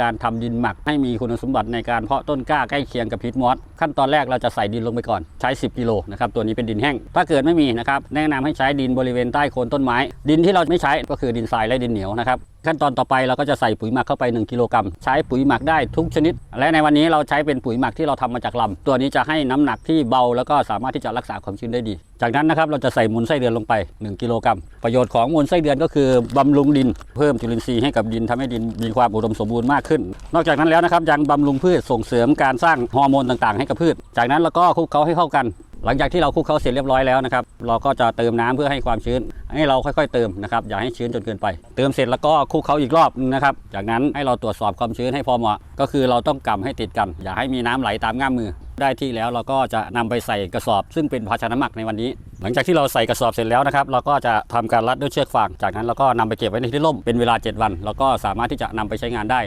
การทำดินหมักให้มีคุณสมบัติในการเพาะต้นกล้าใกล้เคียงกับพีทมอสขั้นตอนแรกเราจะใส่ดินลงไปก่อนใช้ 10 กิโลนะครับตัวนี้เป็นดินแห้ง ถ้าเกิดไม่มีนะครับแนะนำให้ใช้ดินบริเวณใต้โคนต้นไม้ ดินที่เราไม่ใช้ก็คือดินทรายและดินเหนียวนะครับขั้นตอนต่อไปเราก็จะใส่ปุ๋ยหมักเข้าไป 1 กิโลกรัมใช้ปุ๋ยหมักได้ทุกชนิด และในวันนี้เราใช้เป็นปุ๋ยหมักที่เราทำมาจากลำตัวนี้จะให้น้ำหนักที่เบาแล้วก็สามารถที่จะรักษาความชื้นได้ดี จากนั้นนะครับเราจะใส่มูลไส้เดือนลงไป 1 กิโลกรัมประโยชน์ของมูลไส้เดือนก็คือบำรุงดิน เพิ่มจุลินทรีย์ให้กับดินทำให้ดินมีความอุดมสมบูรณ์มากขึ้น นอกจากนั้นแล้วนะครับยังบำรุงพืชส่งเสริมการสร้างฮอร์โมนต่างๆ ให้กับพืช จากนั้นเราก็คลุกเคล้าให้เข้ากัน หลังจากที่เราคลุกเคล้าเสร็จเรียบร้อยแล้วนะครับ เราก็จะเติมน้ำเพื่อให้ความชื้น ให้เราค่อยๆเติมนะครับอย่าให้ชื้นจนเกินไป เติมเสร็จแล้วก็คลุกเคล้าอีกรอบนะครับ จากนั้นให้เราตรวจสอบความชื้นให้พอเหมาะ ก็คือเราต้องกำให้ติดกัน อย่าให้มีน้ำไหลตามง่ามมือ ได้ที่แล้วเราก็จะนำไปใส่กระสอบ ซึ่งเป็นภาชนะหมักในวันนี้ หลังจากที่เราใส่กระสอบเสร็จแล้วนะครับ เราก็จะทำการรัดด้วยเชือกฟาง จากนั้นเราก็นำไปเก็บไว้ในที่ร่มเป็นเวลา 7 วัน แล้วก็สามารถที่จะนำไปใช้งานได้